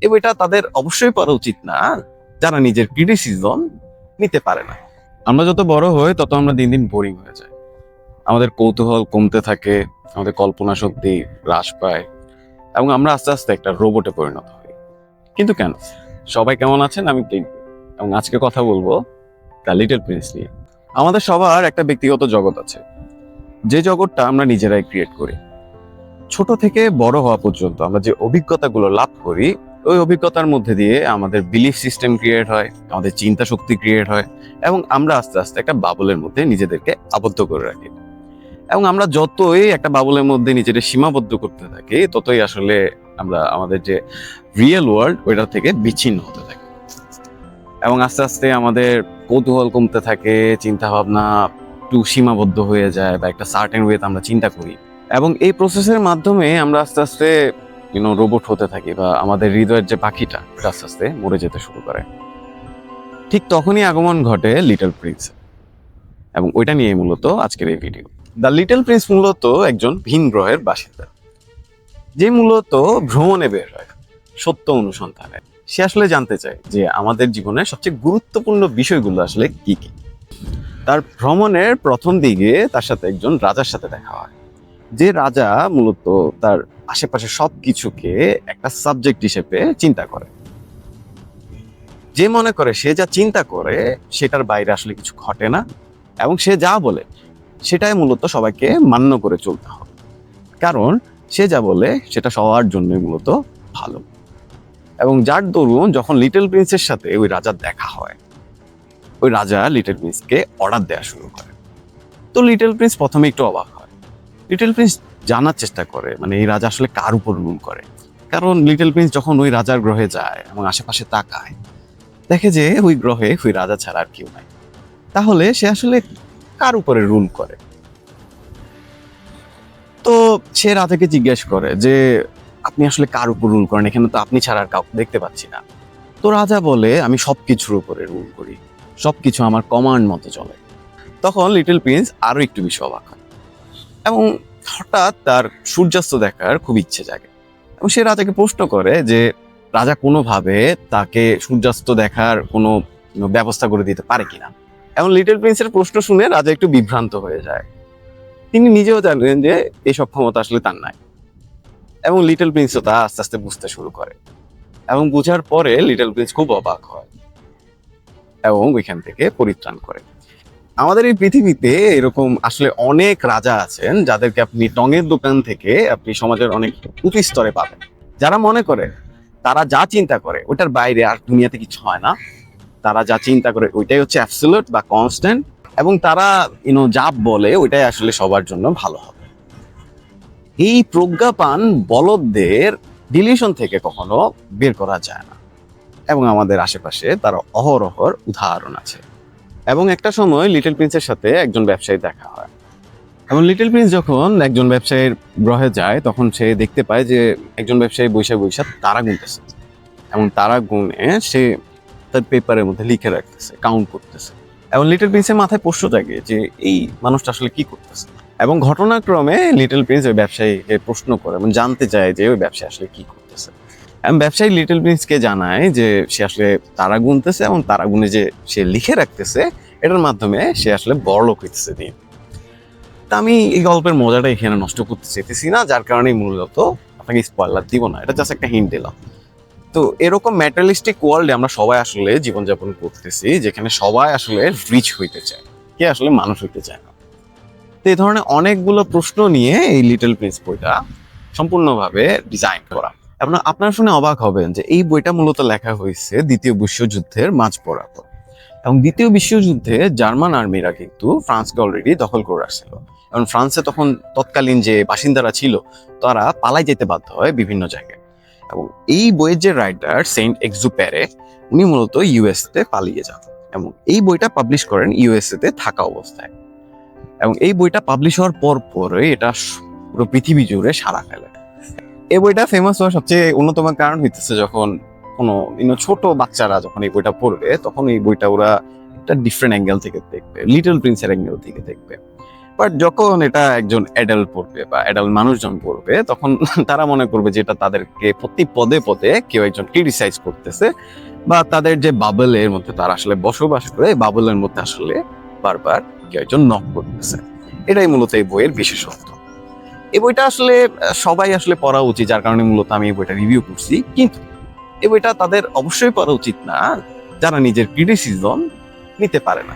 এই বইটা তাদের অবশ্যই পড়া উচিত না, যারা নিজের ক্রিটিসিজম নিতে পারে না। আমরা যত বড় হই, তত আমরা দিন দিন বোরিং হয়ে যাই। আমাদের কৌতূহল কমতে থাকে, আমাদের কল্পনা শক্তি হ্রাস পায়, এবং আমরা আস্তে আস্তে একটা রোবটে পরিণত হই। কিন্তু কেন? সবাই কেমন আছেন? আমি এবং আজকে কথা বলব দ্য লিটল প্রিন্স নিয়ে। আমাদের সবার একটা ব্যক্তিগত জগৎ আছে। যে জগৎটা আমরা নিজেরাই ক্রিয়েট করি। ছোট থেকে বড় হওয়া পর্যন্ত আমরা যে অভিজ্ঞতাগুলো লাভ করি ওই অভিজ্ঞতার মধ্যে দিয়ে আমাদের বিলিফ সিস্টেম ক্রিয়েট হয়, আমাদের চিন্তা শক্তি ক্রিয়েট হয় এবং আমরা আস্তে আস্তে একটা বাবলের মধ্যে নিজেদেরকে আবদ্ধ করে রাখি। এবং আমরা যতই একটা বাবলের মধ্যে নিজেদের সীমাবদ্ধ করতে থাকি, ততই আসলে আমরা আমাদের যে রিয়েল ওয়ার্ল্ড ওইটা থেকে বিচ্ছিন্ন হতে থাকি। এবং আস্তে আস্তে আমাদের কৌতূহল কমতে থাকে চিন্তা ভাবনা একটু সীমাবদ্ধ হয়ে যায় বা একটা সার্টেন ওয়েতে আমরা চিন্তা করি। এবং এই প্রসেসের মাধ্যমে আমরা আস্তে আস্তে ইউনো রোবট হতে থাকি বা আমাদের হৃদয়ের যে পাখিটা আস্তে আস্তে মরে যেতে শুরু করে। ঠিক তখনই আগমন ঘটে লিটল প্রিন্স এবং ওইটা নিয়ে মূলত আজকের এই ভিডিও দ্য লিটল প্রিন্স মূলত একজন ভিন গ্রহের বাসিন্দা। যে মূলত ভ্রমণে বের হয়, সত্য অনুসন্ধানে। সে আসলে জানতে চায় যে আমাদের জীবনের সবচেয়ে গুরুত্বপূর্ণ বিষয়গুলো আসলে কি কি। তার ভ্রমণের প্রথম দিকে তার সাথে একজন রাজার সাথে দেখা হয়। যে রাজা মূলত তার আশেপাশে সব কিছুকে একটা সাবজেক্ট হিসেবে চিন্তা করে। যে মনে করে সে যা চিন্তা করে, সেটার বাইরে আসলে কিছু ঘটে না এবং সে যা বলে, সেটাই মূলত সবাইকে মান্য করে চলতে হবে। কারণ সে যা বলে, সেটা সবার জন্যই মূলত ভালো। এবং যার দরুন যখন লিটল প্রিন্সের সাথে ওই রাজার দেখা হয়, ওই রাজা লিটল প্রিন্সকে অর্ডার দেওয়া শুরু করে। তো লিটল প্রিন্স প্রথমে একটু অবাক হয়। লিটল প্রিন্স জানার চেষ্টা করে মানে এই রাজা আসলে কার উপর রুল করে? কারণ লিটল প্রিন্স যখন ওই রাজার গ্রহে যায় এবং আশেপাশে তাকায়, দেখে যে ওই গ্রহে ওই রাজা ছাড়া আর কেউ নাই। তাহলে সে আসলে কার উপরে রুল করে? তো সে রাজাকে জিজ্ঞেস করে যে, আপনি আসলে কার উপর রুল করেন? এখানে তো আপনি ছাড়া আর কাউকে দেখতে পাচ্ছি না। তো রাজা বলে, আমি সব কিছুর উপরে রুল করি। সব কিছু আমার কমান্ড মতো চলে। তখন লিটল প্রিন্স আরও একটু বেশি অবাক হয়। এবং হঠাৎ তার সূর্যাস্ত দেখার খুব ইচ্ছে জাগে। এবং সে রাজাকে প্রশ্ন করে যে, রাজা কোনোভাবে তাকে সূর্যাস্ত দেখার কোনো ব্যবস্থা করে দিতে পারে কিনা? এবং লিটল প্রিন্সের প্রশ্ন শুনে রাজা একটু বিভ্রান্ত হয়ে যায়। তিনি নিজেও জানেন যে এই ক্ষমতা আসলে তার নাই। এবং লিটল প্রিন্সও তা আস্তে আস্তে বুঝতে শুরু করে। এবং বুঝার পরে লিটল প্রিন্স খুব অবাক হয়। এবং ওইখান থেকে পরিত্রাণ করে। আমাদের এই পৃথিবীতে এরকম আসলে অনেক রাজা আছেন যাদেরকে আপনি টঙের দোকান থেকে আপনি সমাজের অনেক উঁচু স্তরে পাবেন। যারা মনে করে, তারা যা চিন্তা করে ওটার বাইরে আর দুনিয়াতে কিছু হয় না। তারা যা চিন্তা করে ওইটাই হচ্ছে অ্যাবসোলুট বা কনস্ট্যান্ট এবং তারা ইনো যা বলে ওইটাই আসলে সবার জন্য ভালো হবে। এই প্রজ্ঞাপান বলদদের ডিলিশন থেকে কখনো বের করা যায় না। এবং আমাদের আশেপাশে তার অহরহর উদাহরণ আছে। এবং একটা সময় লিটল প্রিন্সের সাথে একজন ব্যবসায়ী দেখা হয়। এবং লিটল প্রিন্স যখন একজন ব্যবসায়ীর গ্রহে যায়, তখন সে দেখতে পায় যে একজন ব্যবসায়ী বৈশাখ বৈশাখ তারা গুনতেছে। এবং তারা গুনে সে তার পেপারের মধ্যে লিখে রাখতেছে কাউন্ট করতেছে। এবং লিটল প্রিন্সের মাথায় প্রশ্ন জাগে যে এই মানুষটা আসলে কি করতেছে? এবং ঘটনাক্রমে লিটল প্রিন্স ওই ব্যবসায়ীকে প্রশ্ন করে এবং জানতে চায় যে ওই ব্যবসায়ী আসলে কি এবং ব্যবসায়ী লিটল প্রিন্সকে জানায় যে সে আসলে তারা গুনতেছে এবং তারা গুনে যে সে লিখে রাখতেছে, এটার মাধ্যমে সে আসলে বড় লোক হইতেছে দিন তা আমি এই গল্পের মজাটা এখানে নষ্ট করতে চাইতেছি না, যার কারণে মূলত আপনাকে স্পয়লার দিব না। এটা জাস্ট একটা হিন্ট দিলাম তো এরকম ম্যাটারিয়ালিস্টিক ওয়ার্ল্ডে আমরা সবাই আসলে জীবনযাপন করতেছি, যেখানে সবাই আসলে রিচ হইতে চায়, কে আসলে মানুষ হইতে চায় না। তো এই ধরনের অনেকগুলো প্রশ্ন নিয়ে এই লিটল প্রিন্স বইটা সম্পূর্ণভাবে ডিজাইন করা। এবং আপনারা শুনে অবাক হবেন যে এই বইটা মূলত লেখা হয়েছে দ্বিতীয় বিশ্বযুদ্ধের মাঝ বরাবর এবং দ্বিতীয় বিশ্বযুদ্ধে জার্মান আর্মিরা কিন্তু ফ্রান্সকে অলরেডি দখল করে আসছিল। এবং ফ্রান্সে তখন তৎকালীন যে বাসিন্দারা ছিল, তারা পালাই যেতে বাধ্য হয় বিভিন্ন জায়গায়। এবং এই বইয়ের যে রাইটার সেন্ট এক্সুপ্যারে উনি মূলত ইউএসতে পালিয়ে যান। এবং এই বইটা পাবলিশ করেন ইউএসএ তে থাকা অবস্থায়। এবং এই বইটা পাবলিশ হওয়ার পর পরে এটা পুরো পৃথিবী জুড়ে সারা ফেলে। এই বইটা ফেমাস হওয়ার সবচেয়ে অন্যতম কারণ হইতেছে যখন কোনো ছোট বাচ্চারা যখন এই বইটা পড়বে, তখন এই বইটা ওরা একটা ডিফারেন্ট অ্যাঙ্গেল থেকে দেখবে লিটল প্রিন্সের অ্যাঙ্গেল থেকে দেখবে। বাট যখন এটা একজন অ্যাডাল্ট পড়বে বা অ্যাডাল্ট মানুষজন পড়বে, তখন তারা মনে করবে যে এটা তাদেরকে প্রতি পদে পদে কেউ একজন ক্রিটিসাইজ করতেছে বা তাদের যে বাবলের মধ্যে তারা আসলে বসবাস করে বাবলের মধ্যে আসলে বারবার কেউ একজন নক করতেছে। এটাই মূলত এই বইয়ের বিশেষত্ব। এই বইটা আসলে সবাই আসলে পড়া উচিত, যার কারণে মূলত আমি এই বইটা রিভিউ করছি। কিন্তু এই বইটা তাদের অবশ্যই পড়া উচিত না, যারা নিজের ক্রিটিসিজম নিতে পারে না।